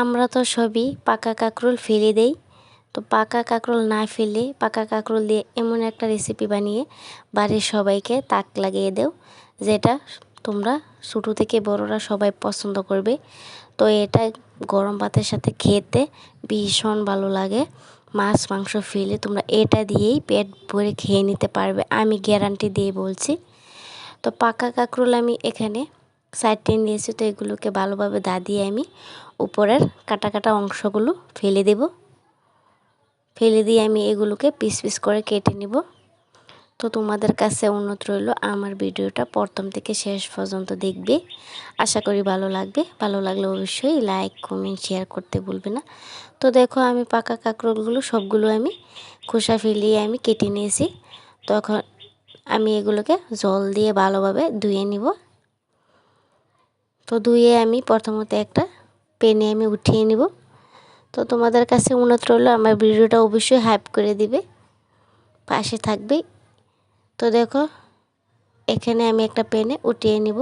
আমরা তো সবই পাকা কাঁকরোল ফেলে দেই। তো পাকা কাঁকরোল না ফেলে, পাকা কাঁকরোল দিয়ে এমন একটা রেসিপি বানিয়ে বাড়ির সবাইকে তাক লাগিয়ে দেও, যেটা তোমরা ছোটো থেকে বড়রা সবাই পছন্দ করবে। তো এটা গরম ভাতের সাথে খেতে ভীষণ ভালো লাগে। মাছ, মাংস ফেলে তোমরা এটা দিয়েই পেট ভরে খেয়ে নিতে পারবে, আমি গ্যারান্টি দিয়ে বলছি। তো পাকা কাঁকরোল আমি এখানে সাইডে দিয়েছি, তো এগুলোকে ভালোভাবে দা দিয়ে আমি উপরের কাটা কাটা অংশগুলো ফেলে দেব। ফেলে দিয়ে আমি এগুলোকে পিস পিস করে কেটে নিব। তো তোমাদের কাছে অনুরোধ রইল, আমার ভিডিওটা প্রথম থেকে শেষ পর্যন্ত দেখবে। আশা করি ভালো লাগবে। ভালো লাগলে অবশ্যই লাইক কমেন্ট শেয়ার করতে ভুলবে না। তো দেখো আমি পাকা কাঁকরোলগুলো সবগুলো আমি খোসা ফেলিয়ে আমি কেটে নিয়েছি। তখন আমি এগুলোকে জল দিয়ে ভালোভাবে ধুয়ে নিব। তো ধুয়ে আমি প্রথমত একটা পেনে আমি উঠিয়ে নিব। তো তোমাদের কাছে উন্নত রইল, আমার ভিডিওটা অবশ্যই হাইপ করে দিবে। পাশে থাকবে। তো দেখো, এখানে আমি একটা পেনে উঠিয়ে নিব।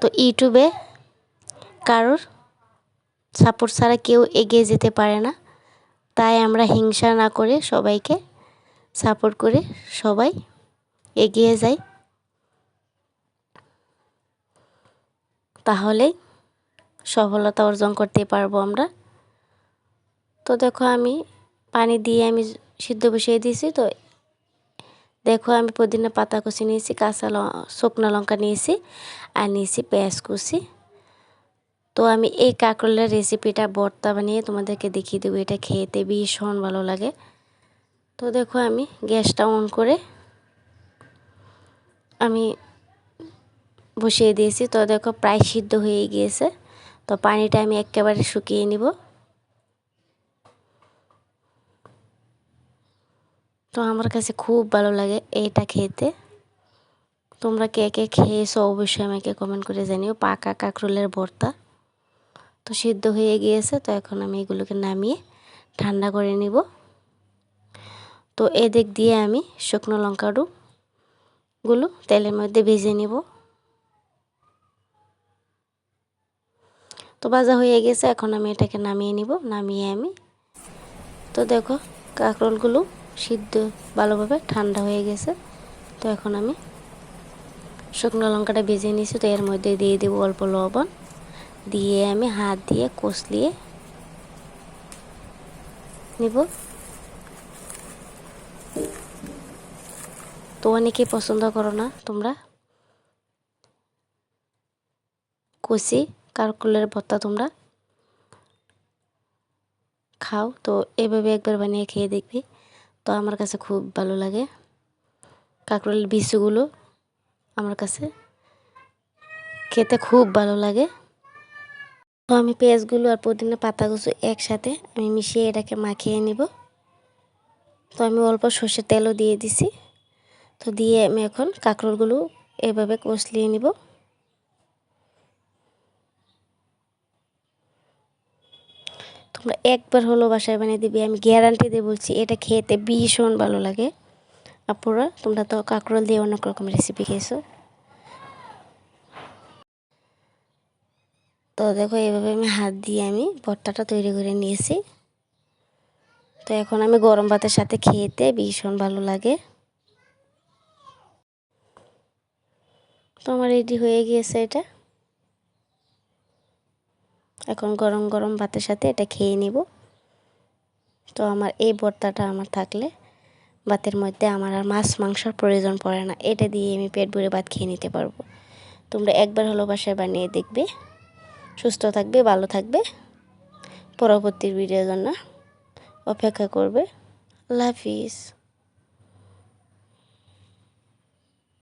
তো ইউটিউবে কারোর সাপোর্ট ছাড়া কেউ এগিয়ে যেতে পারে না। তাই আমরা হিংসা না করে সবাইকে সাপোর্ট করে সবাই এগিয়ে যাই। তাহলেই সফলতা অর্জন করতে পারব আমরা। তো দেখো আমি পানি দিয়ে আমি সিদ্ধ বসিয়ে দিয়েছি তো। দেখো আমি পুদিনা পাতা কুচি নিয়েছি, কাঁচা শুকনো লঙ্কা নিয়েছি আর নিয়েছি পেঁয়াজ কুচি। তো আমি এই কাঁকরোলের রেসিপিটা ভর্তা বানিয়ে তোমাদেরকে দেখিয়ে দেবো, এটা খেতে ভীষণ ভালো লাগে। তো দেখো আমি গ্যাসটা অন করে আমি বসিয়ে দিয়েছি, তো দেখো প্রায় সিদ্ধ হয়ে গিয়েছে। তো পানিটা আমি একেবারে শুকিয়ে নিব। তো আমার কাছে খুব ভালো লাগে এইটা খেতে। তোমরা কে কে খেয়েছো অবশ্যই আমাকে কমেন্ট করে জানিও। পাকা কাঁকরোলের ভর্তা তো সিদ্ধ হয়ে গিয়েছে, তো এখন আমি এগুলোকে নামিয়ে ঠান্ডা করে নিব। তো এদিক দিয়ে আমি শুকনো লঙ্কাগুলো তেলের মধ্যে ভেজে নিব। তো ভাজা হয়ে গেছে, এখন আমি এটাকে নামিয়ে নিব, নামিয়ে আমি। তো দেখো, কাঁকরোলগুলো সিদ্ধ ভালোভাবে ঠান্ডা হয়ে গেছে। তো এখন আমি শুকনো লঙ্কাটা ভেজে নিয়েছি, তো এর মধ্যে দিয়ে দেবো অল্প লবণ। দিয়ে আমি হাত দিয়ে কষলিয়ে নিব। তো অনেকে পছন্দ করো না, তোমরা কষি কারকুলের ভর্তা তোমরা খাও। তো এভাবে একবার বানিয়ে খেয়ে দেখবি। তো আমার কাছে খুব ভালো লাগে। কাঁকরোলের বিচুগুলো আমার কাছে খেতে খুব ভালো লাগে। তো আমি পেঁয়াজগুলো আর পুদিনা পাতাগুলো একসাথে আমি মিশিয়ে এটাকে মাখিয়ে নিব। তো আমি অল্প সর্ষের তেলও দিয়ে দিছি। তো দিয়ে আমি এখন কাঁকরোলগুলো এভাবে কষলিয়ে নিব। তোমরা একবার হলো বাসায় বানিয়ে দিবি, আমি গ্যারান্টি দিয়ে বলছি, এটা খেতে ভীষণ ভালো লাগে। আপুরা, তোমরা তো কাঁকরোল দিয়ে অনেক রকম রেসিপি খেয়েছো। তো দেখো এইভাবে আমি হাত দিয়ে আমি ভর্তাটা তৈরি করে নিয়েছি। তো এখন আমি গরম ভাতের সাথে খেতে ভীষণ ভালো লাগে। তো আমার রেডি হয়ে গিয়েছে এটা। এখন গরম গরম ভাতের সাথে এটা খেয়ে নিব। তো আমার এই ভর্তাটা আমার থাকলে ভাতের মধ্যে আমার আর মাছ মাংসর প্রয়োজন পড়ে না, এটা দিয়ে আমি পেট ভরে ভাত খেয়ে নিতে পারব। তোমরা একবার হলো বাসায় বানিয়ে দেখবে। সুস্থ থাকবে, ভালো থাকবে। পরবর্তী ভিডিওর জন্য অপেক্ষা করবে। আল্লাহ হাফিজ।